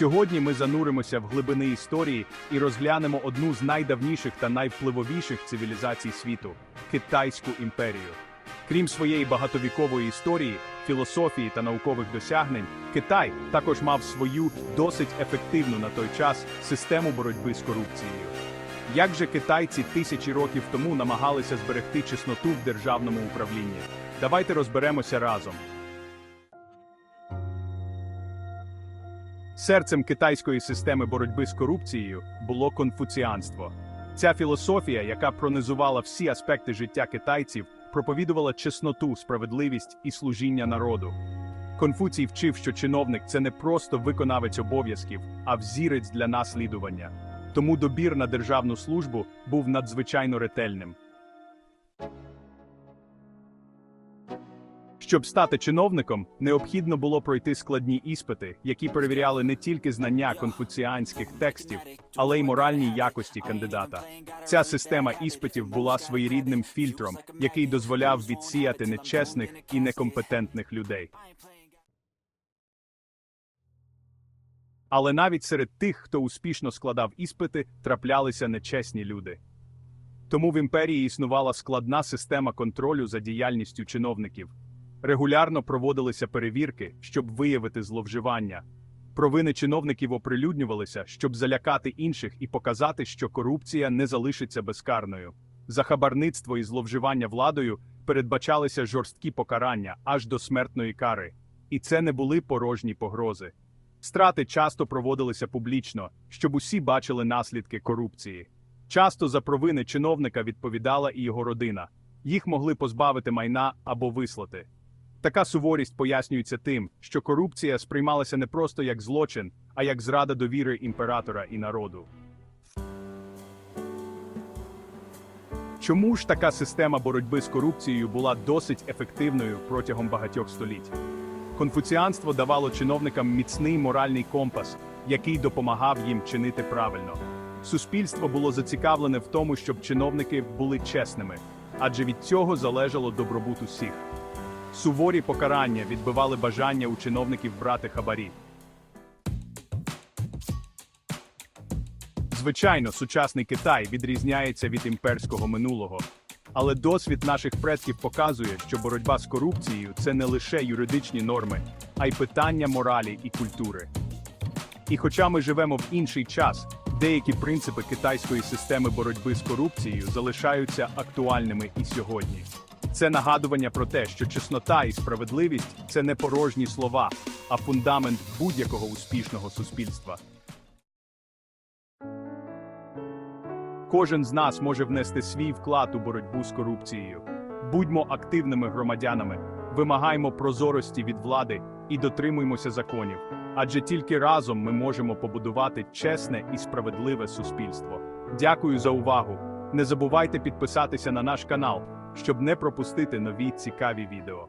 Сьогодні ми зануримося в глибини історії і розглянемо одну з найдавніших та найвпливовіших цивілізацій світу Китайську імперію. Крім своєї багатовікової історії, філософії та наукових досягнень, Китай також мав свою досить ефективну на той час систему боротьби з корупцією. Як же китайці тисячі років тому намагалися зберегти чесноту в державному управлінні? Давайте розберемося разом. Серцем китайської системи боротьби з корупцією було конфуціанство. Ця філософія, яка пронизувала всі аспекти життя китайців, проповідувала чесноту, справедливість і служіння народу. Конфуцій вчив, що чиновник це не просто виконавець обов'язків, а взірець для наслідування. Тому добір на державну службу був надзвичайно ретельним. Щоб стати чиновником, необхідно було пройти складні іспити, які перевіряли не тільки знання конфуціанських текстів, але й моральні якості кандидата. Ця система іспитів була своєрідним фільтром, який дозволяв відсіяти нечесних і некомпетентних людей. Але навіть серед тих, хто успішно складав іспити, траплялися нечесні люди. Тому в імперії існувала складна система контролю за діяльністю чиновників. Регулярно проводилися перевірки, щоб виявити зловживання. Провини чиновників оприлюднювалися, щоб залякати інших і показати, що корупція не залишиться безкарною. За хабарництво і зловживання владою передбачалися жорсткі покарання аж до смертної кари. І це не були порожні погрози. Страти часто проводилися публічно, щоб усі бачили наслідки корупції. Часто за провини чиновника відповідала і його родина. Їх могли позбавити майна або вислати. Така суворість пояснюється тим, що корупція сприймалася не просто як злочин, а як зрада довіри імператора і народу. Чому ж така система боротьби з корупцією була досить ефективною протягом багатьох століть? Конфуціанство давало чиновникам міцний моральний компас, який допомагав їм чинити правильно. Суспільство було зацікавлене в тому, щоб чиновники були чесними, адже від цього залежало добробут усіх. Суворі покарання відбивали бажання у чиновників брати хабарі. Звичайно, сучасний Китай відрізняється від імперського минулого. Але досвід наших предків показує, що боротьба з корупцією це не лише юридичні норми, а й питання моралі і культури. І хоча ми живемо в інший час, деякі принципи китайської системи боротьби з корупцією залишаються актуальними і сьогодні. Це нагадування про те, що чеснота і справедливість це не порожні слова, а фундамент будь-якого успішного суспільства. Кожен з нас може внести свій вклад у боротьбу з корупцією. Будьмо активними громадянами, вимагаймо прозорості від влади і дотримуймося законів. Адже тільки разом ми можемо побудувати чесне і справедливе суспільство. Дякую за увагу. Не забувайте підписатися на наш канал, щоб не пропустити нові цікаві відео.